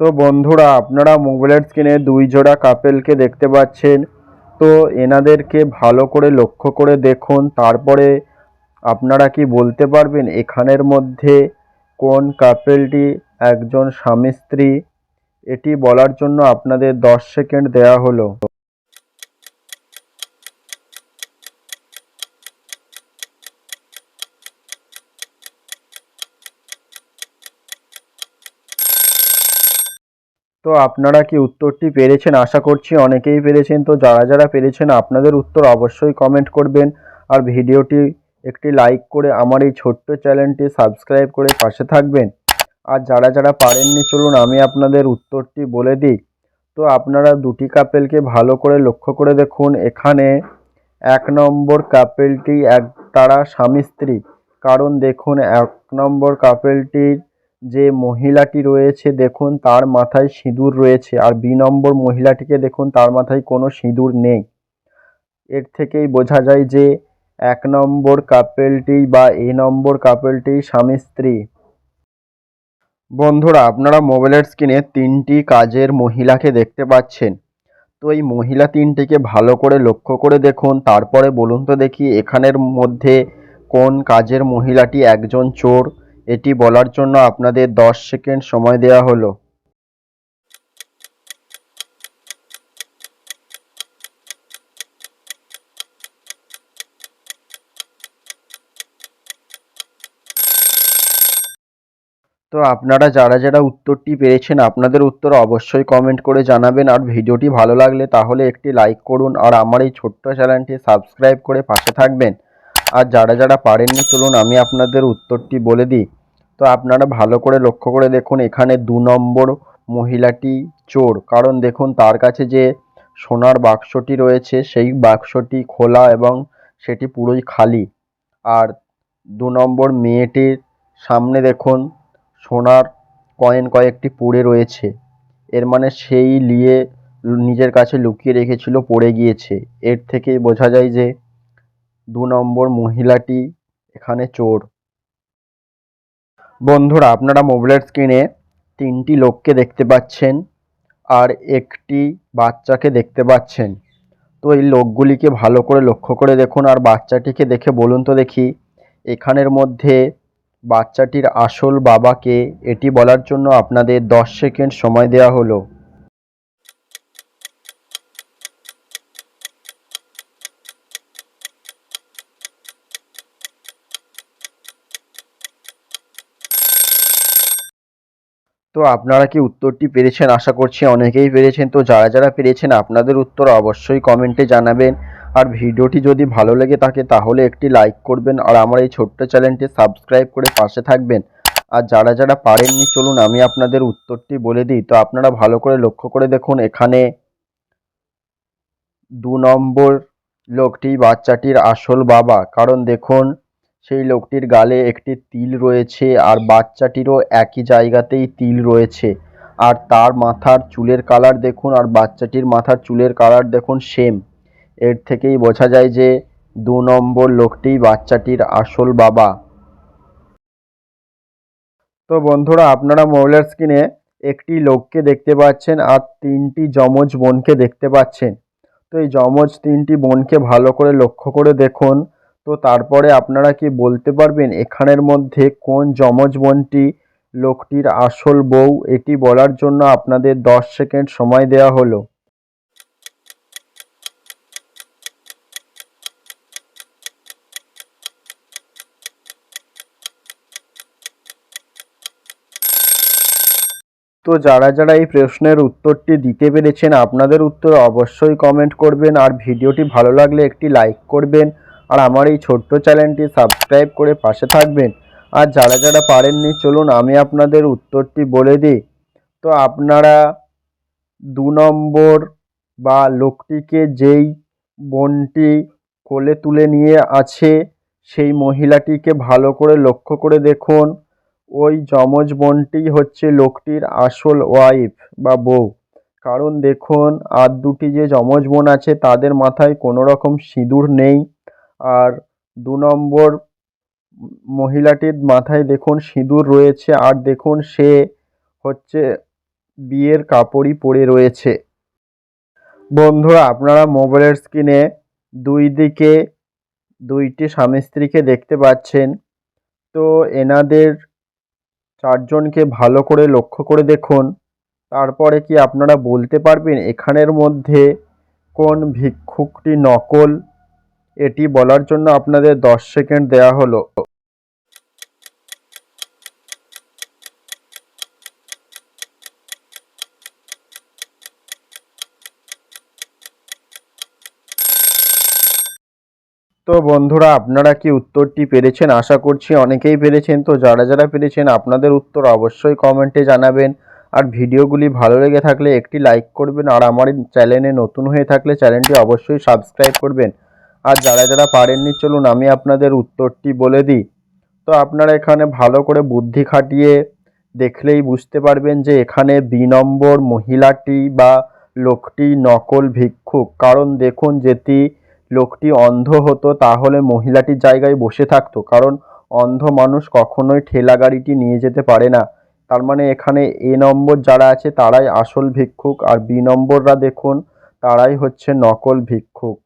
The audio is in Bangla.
তো বন্ধুরা, আপনারা মোবাইলের স্ক্রিনে দুই জোড়া কাপেলকে দেখতে পাচ্ছেন। তো এনাদেরকে ভালো করে লক্ষ্য করে দেখুন, তারপরে আপনারা কি বলতে পারবেন এখানের মধ্যে কোন কাপেলটি একজন স্বামী স্ত্রী এটি বলার জন্য আপনাদের দশ সেকেন্ড দেওয়া হলো। তো আপনারা কি উত্তরটি পেরেছেন? আশা করছি অনেকেই পেরেছেন। তো যারা যারা পেরেছেন, আপনাদের উত্তর অবশ্যই কমেন্ট করবেন। আর ভিডিওটি একটি লাইক করে আমার এই ছোট্ট চ্যানেলটি সাবস্ক্রাইব করে পাশে থাকবেন। আর যারা যারা পারেননি, চলুন আমি আপনাদের উত্তরটি বলে দিই। তো আপনারা দুটি কাপেলকে ভালো করে লক্ষ্য করে দেখুন। এখানে এক নম্বর কাপেলটি এক, তারা স্বামী স্ত্রী কারণ দেখুন, এক নম্বর কাপেলটির যে মহিলাটি রয়েছে, দেখুন, তার মাথায় সিঁদুর রয়েছে। আর বি নম্বর মহিলাটিকে দেখুন, তার মাথায় কোনো সিঁদুর নেই। এর থেকেই বোঝা যায় যে এক নম্বর কাপেলটি বা এ নম্বর কাপেলটি স্বামী স্ত্রী। বন্ধুরা, আপনারা মোবাইলের স্ক্রিনে তিনটি কাজের মহিলাকে দেখতে পাচ্ছেন। তো এই মহিলা তিনটিকে ভালো করে লক্ষ্য করে দেখুন। তারপরে বলুন তো দেখি, এখানের মধ্যে কোন কাজের মহিলাটি একজন চোর এটি বলার জন্য আপনাদের দশ সেকেন্ড সময় দেওয়া হলো। তো আপনারা যারা যারা উত্তরটি পেরেছেন আপনাদের উত্তর অবশ্যই কমেন্ট করে জানাবেন। আর ভিডিওটি ভালো লাগলে তাহলে একটি লাইক করুন। আর আমার এই ছোট্ট চ্যানেলটি সাবস্ক্রাইব করে পাশে থাকবেন। আর যারা যারা পারেননি, চলুন আমি আপনাদের উত্তরটি বলে দিই। তো আপনারা ভালো করে লক্ষ্য করে দেখুন, এখানে দু নম্বর মহিলাটি চোর। কারণ দেখুন, তার কাছে যে সোনার বাক্সটি রয়েছে, সেই বাক্সটি খোলা এবং সেটি পুরোই খালি। আর দু নম্বর মেয়েটির সামনে দেখুন, সোনার কয়েন কয়েকটি পড়ে রয়েছে। এর মানে সেই নিয়ে নিজের কাছে লুকিয়ে রেখেছিল, পড়ে গিয়েছে। এর থেকেই বোঝা যায় যে দু নম্বর মহিলাটি এখানে চোর। বন্ধুরা, আপনারা মোবাইলের স্ক্রিনে তিনটি লোককে দেখতে পাচ্ছেন আর একটি বাচ্চাকে দেখতে পাচ্ছেন। তো এই লোকগুলিকে ভালো করে লক্ষ্য করে দেখুন আর বাচ্চাটিকে দেখে বলুন তো দেখি, এখানের মধ্যে বাচ্চাটির আসল বাবাকে এটি বলার জন্য আপনাদের দশ সেকেন্ড সময় দেওয়া হলো। তো আপনারা কি উত্তরটি পেরেছেন? আশা করছি অনেকেই পেরেছেন। তো যারা যারা পেরেছেন আপনাদের উত্তর অবশ্যই কমেন্টে জানাবেন। আর ভিডিওটি যদি ভালো লেগে থাকে তাহলে একটি লাইক করবেন। আর আমার এই ছোট্ট চ্যানেলটি সাবস্ক্রাইব করে পাশে থাকবেন। আর যারা যারা পারেননি, চলুন আমি আপনাদের উত্তরটি বলে দিই। তো আপনারা ভালো করে লক্ষ্য করে দেখুন, এখানে দু নম্বর লোকটি বাচ্চাটির আসল বাবা। কারণ দেখুন সেই লোকটির গালে একটি তিল রয়েছে আর বাচ্চাটিরও একই জায়গাতেই তিল রয়েছে। আর তার মাথার চুলের কালার দেখুন আর বাচ্চাটির মাথার চুলের কালার দেখুন সেম। এর থেকেই বোঝা যায় যে দু নম্বর লোকটি বাচ্চাটির আসল বাবা। তো বন্ধুরা, আপনারা মোবাইলের স্ক্রিনে একটি লোককে দেখতে পাচ্ছেন আর তিনটি যমজ বোনকে দেখতে পাচ্ছেন। তো এই যমজ তিনটি বোনকে ভালো করে লক্ষ্য করে দেখুন। তো তারপরে আপনারা কি বলতে পারবেন এখানের মধ্যে কোন যমজ বোনটি লোকটির আসল বউ? এটি বলার জন্য আপনাদের দশ সেকেন্ড সময় দেওয়া হলো। তো যারা যারা এই প্রশ্নের উত্তরটি দিতে পেরেছেন, আপনাদের উত্তর অবশ্যই কমেন্ট করবেন আর ভিডিওটি ভালো লাগলে একটি লাইক করবেন। আর আমার এই ছোট্ট চ্যানেলটি সাবস্ক্রাইব করে পাশে থাকবেন। আর যারা যারা পারেননি, চলুন আমি আপনাদের উত্তরটি বলে দিই। তো আপনারা দু নম্বর বা লোকটিকে যেই বোনটি কোলে তুলে নিয়ে আছে, সেই মহিলাটিকে ভালো করে লক্ষ্য করে দেখুন। ওই যমজ বোনটি হচ্ছে লোকটির আসল ওয়াইফ বা বউ। কারণ দেখুন, আর দুটি যে যমজ বোন আছে, তাদের মাথায় কোনো রকম সিঁদুর নেই। আর দু নম্বর মহিলাটির মাথায় দেখুন সিঁদুর রয়েছে, আর দেখুন সে হচ্ছে বিয়ের কাপড়ই পরে রয়েছে। বন্ধুরা, আপনারা মোবাইলের স্ক্রিনে দুই দিকে দুইটি স্বামী স্ত্রীকে দেখতে পাচ্ছেন। তো এনাদের চারজনকে ভালো করে লক্ষ্য করে দেখুন। তারপরে কি আপনারা বলতে পারবেন এখানের মধ্যে কোন ভিক্ষুকটি নকল এটি বলার জন্য আপনাদের দশ সেকেন্ড দেওয়া হলো। তো বন্ধুরা, আপনারা কি উত্তরটি পেরেছেন? আশা করছি অনেকেই পেরেছেন। তো যারা যারা পেরেছেন, আপনাদের উত্তর অবশ্যই কমেন্টে জানাবেন। আর ভিডিওগুলি ভালো লেগে থাকলে একটি লাইক করবেন। আর আমার চ্যানেলে নতুন হয়ে থাকলে চ্যানেলটি অবশ্যই সাবস্ক্রাইব করবেন। আর যারা যারা পারেননি, চলুন আমি আপনাদের উত্তরটি বলে দিই। তো আপনারা এখানে ভালো করে বুদ্ধি খাটিয়ে দেখলেই বুঝতে পারবেন যে এখানে বি নম্বর মহিলাটি বা লোকটি নকল ভিক্ষুক। কারণ দেখুন, যেটি লোকটি অন্ধ হতো, তাহলে মহিলাটির জায়গায় বসে থাকতো। কারণ অন্ধ মানুষ কখনোই ঠেলা গাড়িটি নিয়ে যেতে পারে না। তার মানে এখানে এ নম্বর যারা আছে, তারাই আসল ভিক্ষুক। আর বি নম্বররা দেখুন, তারাই হচ্ছে নকল ভিক্ষুক।